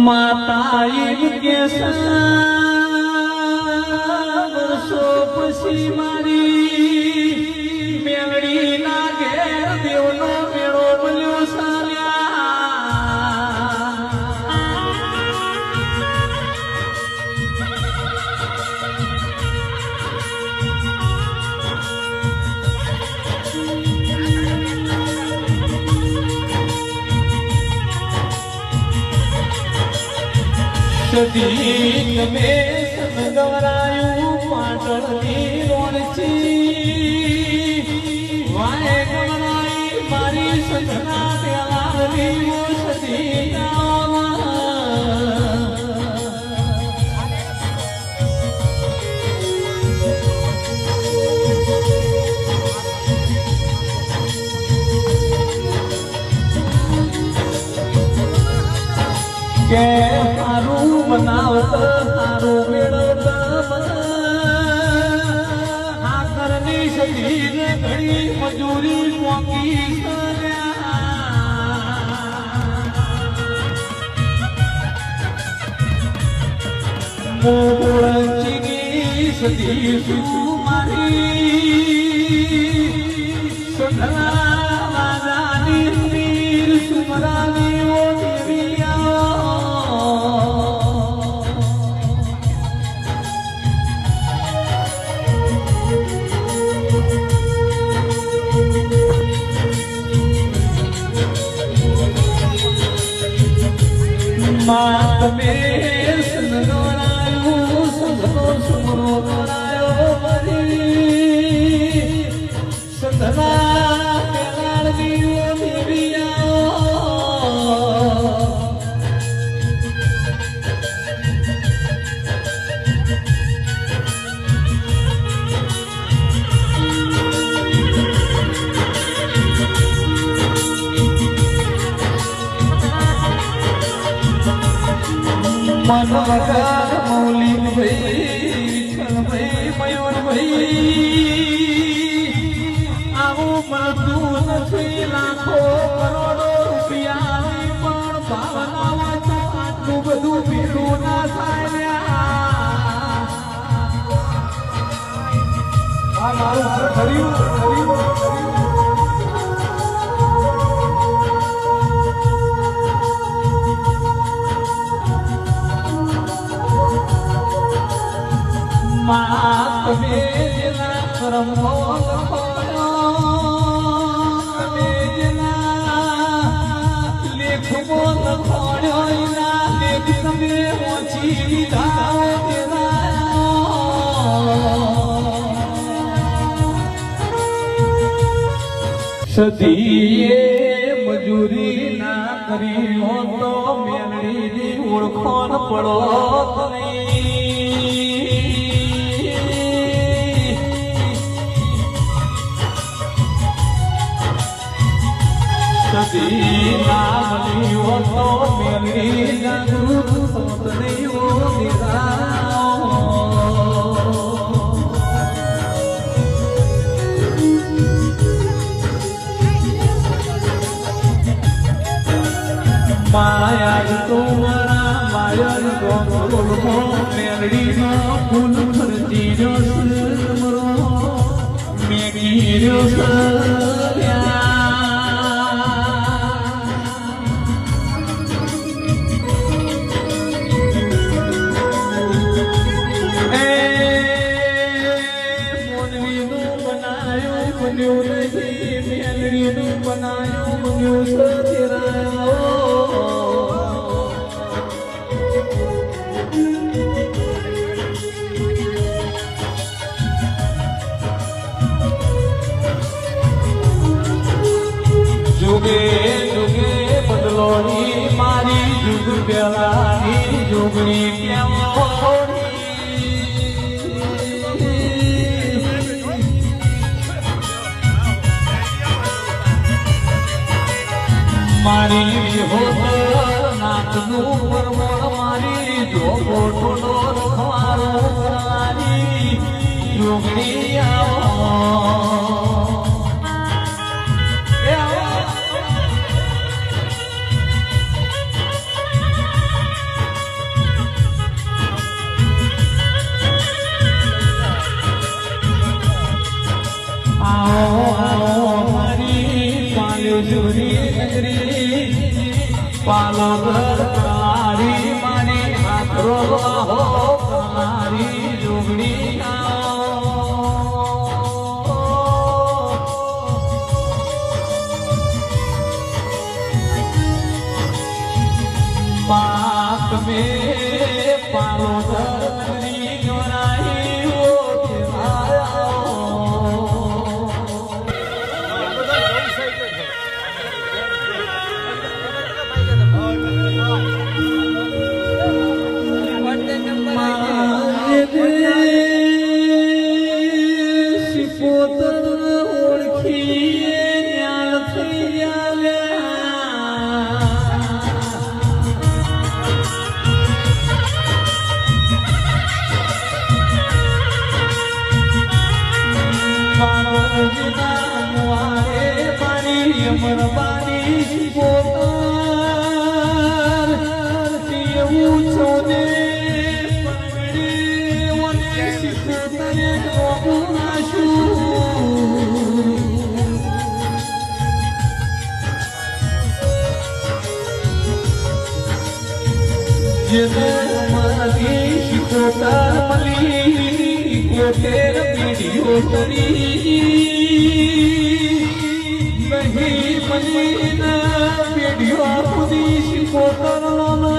માતા એમ કે વર્ષો પછી મારી સદી તમે ગવરાયું પાટણની રોણચી વાય સદી આવા. કે સારું બનાવત સારું મેળવત આ કરની શરીર ઘડી મજૂરી મોકી મોળચીની મારી રાજાની માત મે મનોહર મૌલિક ભાઈ છલભાઈ મયુરભાઈ આવું મળતું નથી લાખો રૂપિયા પણ બધું ભીડું ના મારું ફર્યું ખર્યું કર્મો તમે જેના લેખ તમે ઓછી લીધા સદીએ મજૂરી ના કરી હો તો મેળવીની ઓળખો પડો સદી મળી મેલી જાગું મેળવી ઓ નિરાઓ. મારી હોત નાચનું પરમોર મારી જોગો ટોડો રખવારો મારી જોગણી આવો. પાલો કાળી મારી હાથ રોવા હો મારી પાક મે પાલો ચંદ્રી Puta. નહીં મળી ના પીડીઓ ખુદી શીખોતર નો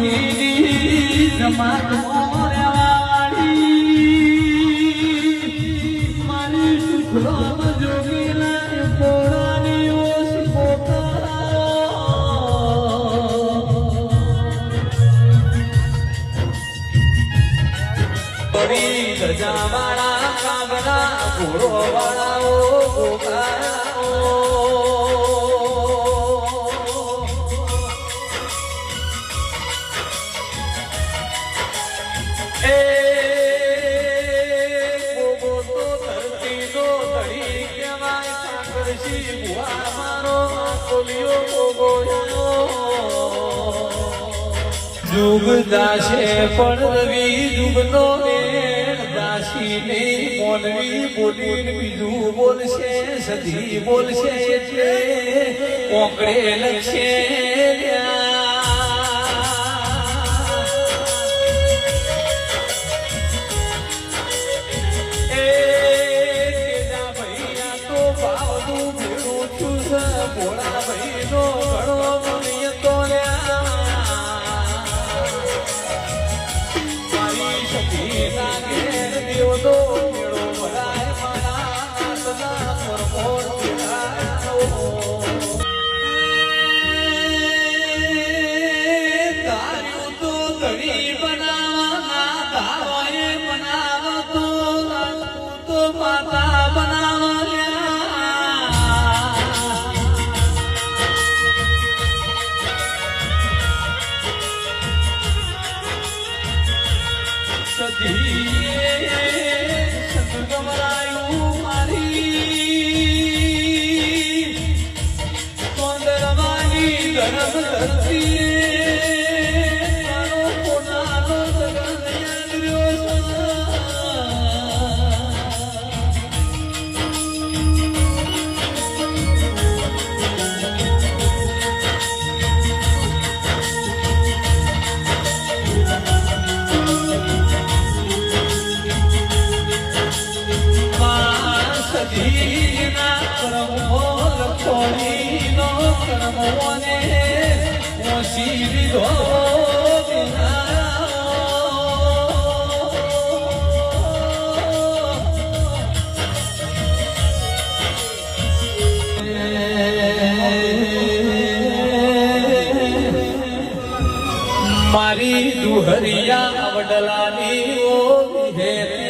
જોગીની જમાત મોરવાડી મારી સુખરામ જોગીના પોળાની ઓસ પડી ગજાવાળા કાગડા ઘોડો વાળાઓ એ દાશે પણ રવિ જુગનો દાસી નહીં બોલવી બોલી બીજું બોલશે, સધી બોલશે એટલે કોકડે લખશે સધીએ સદગમરાયું મારી કોંદરવાની ગરમ કર્મોને ઓછી લીધો મારી દુહરિયા વડલાની ઓ વિદેશ